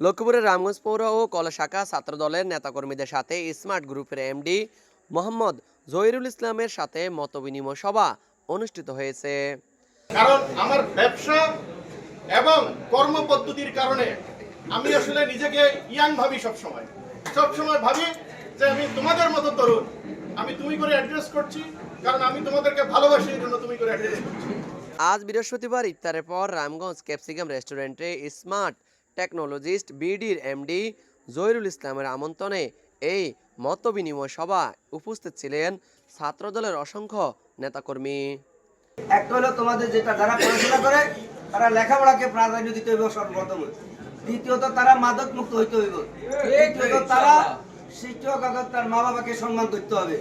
লক্ষ্মীপুরের রামগঞ্জ পৌর ও কলা শাখা ছাত্রদলের নেতাকর্মীদের সাথে স্মার্ট গ্রুপের এমডি মোহাম্মদ জহিরুল ইসলামের সাথে মতবিনিময় সভা অনুষ্ঠিত হয়েছে। কারণ আমার ব্যবসা এবং কর্মপদ্ধতির কারণে আমি আসলে নিজেকে ইয়াং ভাবি সবসময়। সবসময় ভাবি যে আমি তোমাদের মতো তরুণ আমি তুমি করে অ্যাড্রেস করছি কারণ আমি তোমাদেরকে ভালোবাসি এই জন্য তুমি করে অ্যাড্রেস করছি। আজ বৃহস্পতিবার ইফতারের পর রামগঞ্জ ক্যাপসিকাম রেস্টুরেন্টে স্মার্ট টেকনোলজিস্ট বিডির এমডি জহিরুল ইসলামের আমন্ত্রণে এই মতবিনিময় সভা উপস্থিত ছিলেন ছাত্রদলের অসংখ্য নেতাকর্মী। একটা হলো তোমাদের যেটা যারা পড়াশোনা করে তারা লেখাপড়াকে প্রাধান্য দিতে হইব সর্বপ্রথম। দ্বিতীয়ত তারা মাদক মুক্ত হইতে হইব। তৃতীয়ত তারা শিক্ষক তার মা বাবাকে সম্মান করতে হবে।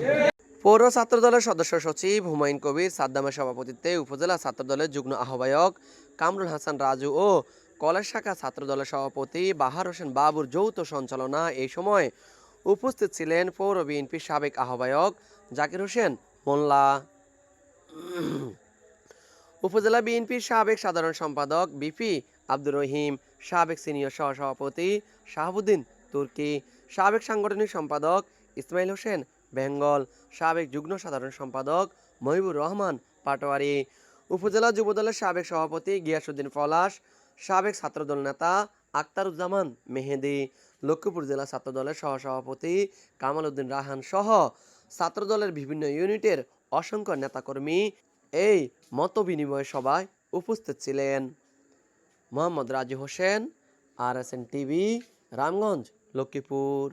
পৌর ছাত্রদলের সদস্য সচিব হুমায়ুন কবির সাদ্দামের সভাপতিত্বে উপজেলা ছাত্র দলের যুগ্ম আহ্বায়ক কামরুল হাসান রাজু ও কলেজ শাখা ছাত্রদলের সভাপতি বাহার হোসেন বাবুর যৌথ সঞ্চালনা এই সময় উপস্থিত ছিলেন পৌর বিএনপির সাবেক আহ্বায়ক জাকির হোসেন মোল্লা। উপজেলা বিএনপির সাবেক সাধারণ সম্পাদক বিপি আব্দুর রহিম, সাবেক সিনিয়র সহসভাপতি শাহাবুদ্দিন তুর্কি, সাবেক সাংগঠনিক সম্পাদক ইসমাইল হোসেন বেঙ্গল, সাবেক যুগ্ম সাধারণ সম্পাদক মহিবুর রহমান পাটোয়ারি, উপজেলা যুবদলের সাবেক সভাপতি গিয়াসুদ্দিন পলাশ সাবেক ছাত্রদল নেতা আক্তারুজ্জামান মেহেদি, লক্ষ্মীপুর জেলা ছাত্রদলের সহসভাপতি কামাল উদ্দিন রাহান সহ ছাত্রদলের বিভিন্ন ইউনিটের অসংখ্য নেতাকর্মী এই মত বিনিময় সভায় উপস্থিত ছিলেন। Mohammad Raju Hossain R S N TV, Ramganj, Lakshmipur.